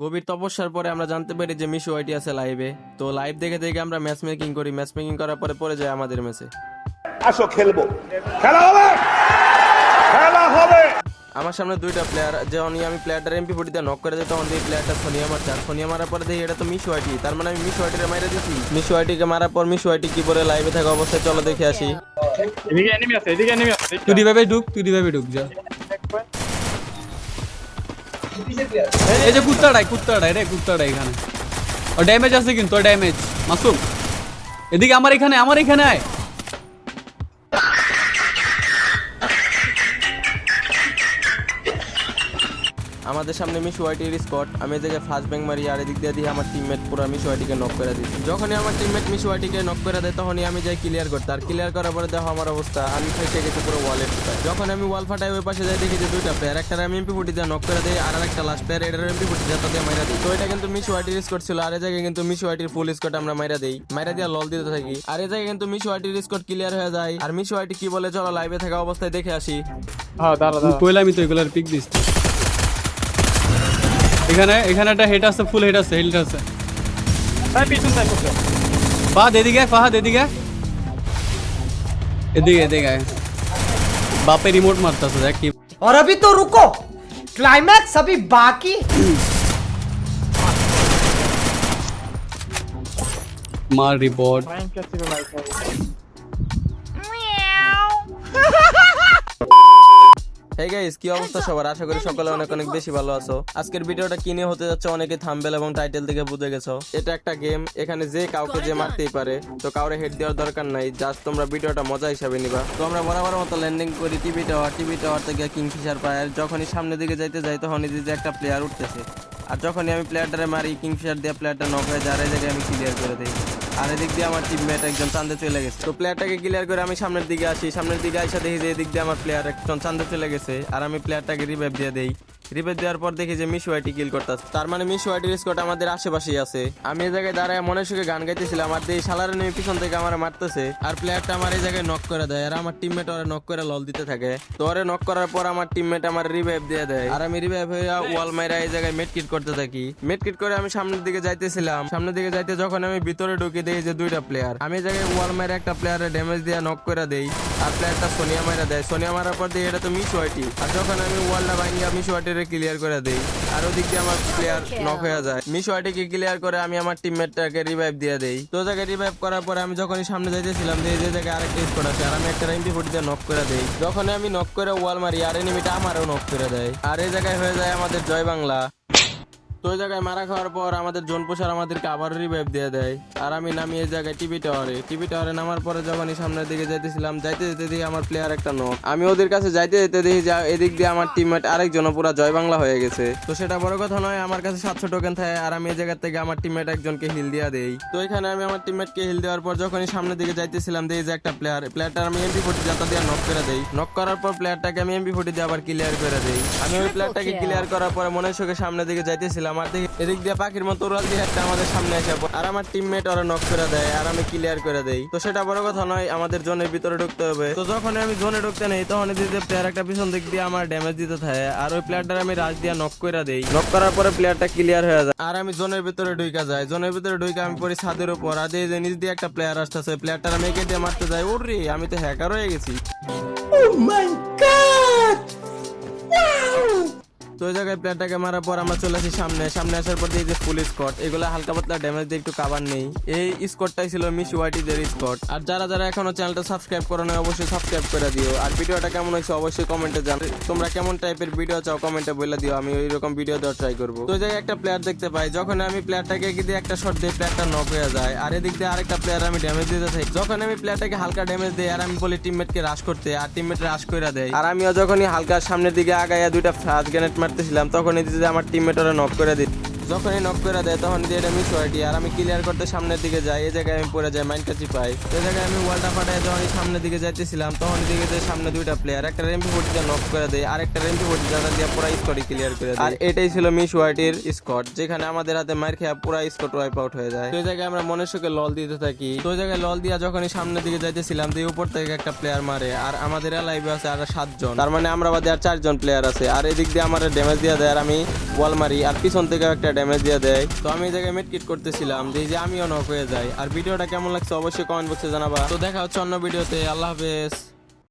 গভীর তপস্যার পরে আমরা জানতে পারি যে মিশু ওয়াইটি আছে লাইভে তো লাইভ দেখে দেখে আমরা ম্যাচ মেকিং করি। ম্যাচ মেকিং করার পরে পরে যায় আমাদের ম্যাচে আসো খেলব। খেলা হবে! খেলা হবে! আমার সামনে দুইটা প্লেয়ার যখন আমি প্লেয়ারটার এমপি ফুটিতে নক করে দিই তখন এই প্লেয়ারটা সোনিয়া মারছে। আর সোনিয়া মারার পরে দেখি এটা তো মিশু ওয়াইটি। তার মানে আমি মিশু ওয়াইটিকে মাইরে দিচ্ছি মিশু ওয়াইটিকে মারার পর মিশু ওয়াইটি কি করে লাইভে থাকা অবস্থায় চলো দেখে আসি। এদিকে এনিমি আছে এদিকে এনিমি আছে। তুই রিভাইভে ঢুক তুই রিভাইভে ঢুক যা। এই যে কুত্তাটাই কুত্তাটাই রে কুত্তাটাই এখানে। ও ড্যামেজ আছে কিন্তু ড্যামেজ মাসুম, এদিকে আমার এখানে আমার এখানে আয়। আমাদের সামনে মিশু ওয়াইটির স্পট আমি এই জায়গায় ফার্স্ট ব্যাং মারি আর এদিক দিয়ে দিয়ে আমার টিমমেট পুরো মিশু ওয়াইটিকে নক করে দিই যখনই আমার টিমমেট মিশু ওয়াইটিকে নক করে দেয় তখনই আমি যাই ক্লিয়ার করতে। আর ক্লিয়ার করার পরে দেখো আমার অবস্থা আমি ফেসে গেছি পুরো ওয়ালে যখন আমি ওয়াল ফাটাই ওই পাশে যাই দেখি যে দুইটা প্লেয়ার একটা আমি এমপি ফুটি দিয়ে নক করে দেয় আর একটা লাস্ট প্লেয়ার এটার এমপি ফুটি দিয়ে তাদের মাইরা দিই। তো এটা কিন্তু মিশু ওয়াইটির স্কোর ছিল আর এই জায়গায় কিন্তু মিশু ওয়াইটির ফুল স্কোর আমরা মাইরা দেই। মাইরা দিয়ে লল দিতে থাকি। আর এই জায়গায় কিন্তু মিশু ওয়াইটির স্কোর ক্লিয়ার হয়ে যায়। আর মিশু ওয়াইটি কি বলে চলো লাইভে থাকা অবস্থায় দেখে আসি। হ্যাঁ দাঁড়া দাঁড়া। কইলে আমি তো এগুলার পিক দিস এখানে এখানে একটা হেড আছে ফুল হেড আছে হেড আছে তাই পিছন তাই করছে ফাহাদ এদিকে আয়, ফাহাদ এদিকে আয়। এদিকে এদিকে আয়। বাপে রিমোট মারতাছে দেখ কি और अभी तो रुको क्लाइमैक्स अभी बाकी মার রিপোর্ট হেই গাইস কি অবস্থা সবার? আশা করি সকলে অনেক অনেক বেশি ভালো আছো। আজকের ভিডিওটা হতে যাচ্ছে অনেকে থাম্বেল এবং টাইটেল থেকে বুঝে গেছো। এটা একটা গেম এখানে যে কাউকে যে মারতেই পারে তো কাউরে হেড দেওয়ার দরকার নাই জাস্ট তোমরা ভিডিওটা মজা হিসাবে নিবা। তো আমরা বরাবর মতো ল্যান্ডিং করি টিভি টাওয়ার টিভি টাওয়ার থেকে কিংফিশার পায় আর যখনই সামনের দিকে যাইতে যাই তখনই যে একটা প্লেয়ার উঠতেছে। আর যখনই আমি প্লেয়ারটারে মারি কিংফিশার দিয়ে প্লেয়ারটা নক হয়ে যায় জায়গায় আমি ক্লিয়ার করে দিই। আর এদিক দিয়ে আমার টিমমেট একজন চান্দে চলে গেছে। তো প্লেয়ারটাকে ক্লিয়ার করে আমি সামনের দিকে আসি। সামনের দিকে আসা দেখি যে এদিক দিয়ে আমার প্লেয়ার একজন চান্দে চলে গেছে। আর আমি প্লেয়ারটাকে রিভাইভ দিয়ে দেই। রিভাইভ দেওয়ার পর দেখি যে মিশু আইটি কিল করতেছে। তার মানে মিশু আইটির স্কোয়াড আমাদের আশেপাশেই আছে। আমি এই জায়গায় দাঁড়ায় মনে সুখে গান গাইতেছিলাম, আর এই শালারে নেমে পিছন থেকে আমার মারতেছে। আর প্লেয়ারটা আমার এই জায়গায় নক করে দেয়, আর আমার টিমমেট ওরে নক করে লল দিতে থাকে। তো ওরে নক করার পর আমার টিমমেট আমার রিভাইভ দিয়ে দেয়। আর আমি রিভাইভ হয়ে ওয়াল মাইরা এই জায়গায় মেডকিট করতে থাকি। মেডকিট করে আমি সামনের দিকে যাইতেছিলাম। সামনের দিকে যাইতে যখন আমি ভিতরে ঢুকে দেখি যে দুইটা প্লেয়ার আমি এই জায়গায় ওয়াল মাইরা একটা প্লেয়ারে ড্যামেজ দিয়ে নক করে দেই। আর প্লেয়ারটা সোনিয়া মাইরা দেয়। সোনিয়া মারার পর দিয়ে এটা তো মিস ওয়াইটি আর যখন আমি ওয়ালটা ভাঙিয়া মিস ওয়াইটিরে ক্লিয়ার করে দেই। আর ওদিক দিয়ে আমার প্লেয়ার নক হয়ে যায়। মিস ওয়াইটিকে ক্লিয়ার করে আমি আমার টিমমেটটাকে রিভাইভ দিয়ে দেই। তো জায়গায় রিভাইভ করার পরে আমি যখনই সামনে যাইতেছিলাম যে যে জায়গায় আরেকটা স্পট আছে, আর আমি একটা এমপি ফুটিতে নক করে দেই। যখন আমি নক করে ওয়াল মারি, আর এনিমিটা আমারও নক করে দেয়। আর এই জায়গায় হয়ে যায় আমাদের জয় বাংলা। তো ওই জায়গায় মারা খাওয়ার পর আমাদের জোন পোষার আমাদেরকে আবার রিভাইভ দিয়ে দেয়। আর আমি নামি এই জায়গায় টিভি টাওয়ারে টিভি টাওয়ারে নামার পরে যখনই সামনের দিকে যাইতেছিলাম যাইতে যেতে দেখি আমার প্লেয়ার একটা নক আমি ওদের কাছে যাইতে যেতে দেখি যে এদিক দিয়ে আমার টিমমেট আরেকজন পুরো জয় বাংলা হয়ে গেছে। তো সেটা বড় কথা নয় আমার কাছে সাতশো টোকেন থাকে আর আমি এই জায়গা থেকে আমার টিমমেট একজনকে হিল দিয়া দেই। তো এখানে আমি আমার টিমমেটকে হিল দেওয়ার পর যখনই সামনের দিকে যাইতেছিলাম দেখি যে একটা প্লেয়ার প্লেয়ারটা আমি এমপি ফুটি যাতা দিয়ে নক করে দেই। নক করার পর প্লেয়ারটাকে আমি এমপি ফুটি দিয়ে আবার ক্লিয়ার করে দেই। আমি ওই প্লেয়ারটাকে ক্লিয়ার করার পরে মনে সুখে সামনের দিকে যাইতেছিলাম আর দেখি, এদিক দিয়ে পাখির মতো উড়াল দিয়ে একটা আমাদের সামনে এসে আর আমার টিমমেট ওরা নক করে দেয় আর আমি ক্লিয়ার করে দেই। তো সেটা বড় কথা নয়, আমাদের জোনের ভিতরে ঢুকতে হবে। তো যখন আমি জোনে ঢুকতে নেই তখন দিতে প্লেয়ার একটা পিছন দিক দিয়ে আমার ড্যামেজ দিতে থাকে। আর ওই প্লেয়ারটার আমি রাজ দিয়ে নক করে দেই। নক করার পরে প্লেয়ারটা ক্লিয়ার হয়ে যায়। আর আমি জোনের ভিতরে ঢুকা যায় জোনের ভিতরে ঢুকে আমি পড়ি ছাদের উপর। আর যে নিচ দিয়ে একটা প্লেয়ার আসতেছে। প্লেয়ারটার আমি একে দিয়ে মারতে যাই। ওরে, আমি তো হ্যাকার হয়ে গেছি। তো ওই জায়গায় প্লেয়ারটাকে মারার পর আমরা চলে আসি সামনে। সামনে আসার পর দিয়ে যে ফুল স্কট এগুলো হালকা পাতলা ড্যামেজ দিয়ে একটু কাভার নেই। এই স্কটটাই ছিল মিস ওয়াইটিদের স্কট আর যারা যারা এখনও চ্যানেলটা সাবস্ক্রাইব করো না অবশ্যই সাবস্ক্রাইব করে দিও। আর ভিডিওটা কেমন হয়েছে অবশ্যই কমেন্টে জানো তোমরা কেমন টাইপের ভিডিও চাও কমেন্টে বলে দিও, আমি ওই রকম ভিডিও দেওয়ার ট্রাই করব। তো ওই জায়গায় একটা প্লেয়ার দেখতে পাই যখন আমি প্লেয়ারটাকে দিয়ে একটা শট দিই প্লেয়ারটা নক হয়ে যায়, আর এদিক দিয়ে আরেকটা প্লেয়ার আমি ড্যামেজ দিতে থাকি যখন আমি প্লেয়ারটাকে হালকা ড্যামেজ দিই, আর আমি বলি টিমমেটকে রাশ করতে, আর টিমমেট রাশ করে দেয়। আর আমিও যখনই হালকা সামনের দিকে আগাইয়া দুইটা ফার্স্ট গ্রেনেড মারতেছিলাম তখন এই যে আমার টিমমেট ওরা নক করে দিই যখনই নক করে দেয় তখন দিয়ে এটা মিস হয় আর আমি ক্লিয়ার করতে সামনের দিকে যাই এই জায়গায় আমি পড়ে যাই মাইন্ড কাছি পাই এই জায়গায় আমি ওয়ালটা ফাটাই যখন সামনের দিকে যাইতেছিলাম তখন দিকে যে সামনে দুইটা প্লেয়ার একটা রেম্পি ফুটিতে নক করে দেয় আর একটা রেম্পি যারা দিয়ে পুরো স্কোয়াডই ক্লিয়ার করে দেয়। আর এটাই ছিল মিস ওয়াইটির স্কট যেখানে আমাদের হাতে মার খেয়ে পুরো স্কট ওয়াইপ আউট হয়ে যায়। তো এই জায়গায় আমরা মনের সুখে লল দিতে থাকি। তো ওই জায়গায় লল দিয়া যখনই সামনের দিকে যাইতেছিলাম দিয়ে উপর থেকে একটা প্লেয়ার মারে আর আমাদের লাইভে আছে আর সাতজন। তার মানে আমরা বাদে আর চারজন প্লেয়ার আছে আর এদিক দিয়ে আমার ড্যামেজ দিয়ে দেয় আর আমি ওয়াল মারি আর পিছন থেকে একটা ড্যামেজ দিয়ে দেয়। তো আমি এই জায়গায় মেটকিট করতেছিলাম যে যে আমিও নক হয়ে যাই। আর ভিডিওটা কেমন লাগছে অবশ্যই কমেন্ট বক্সে জানাবা। তো দেখা হচ্ছে অন্য ভিডিওতে আল্লাহ হাফেজ।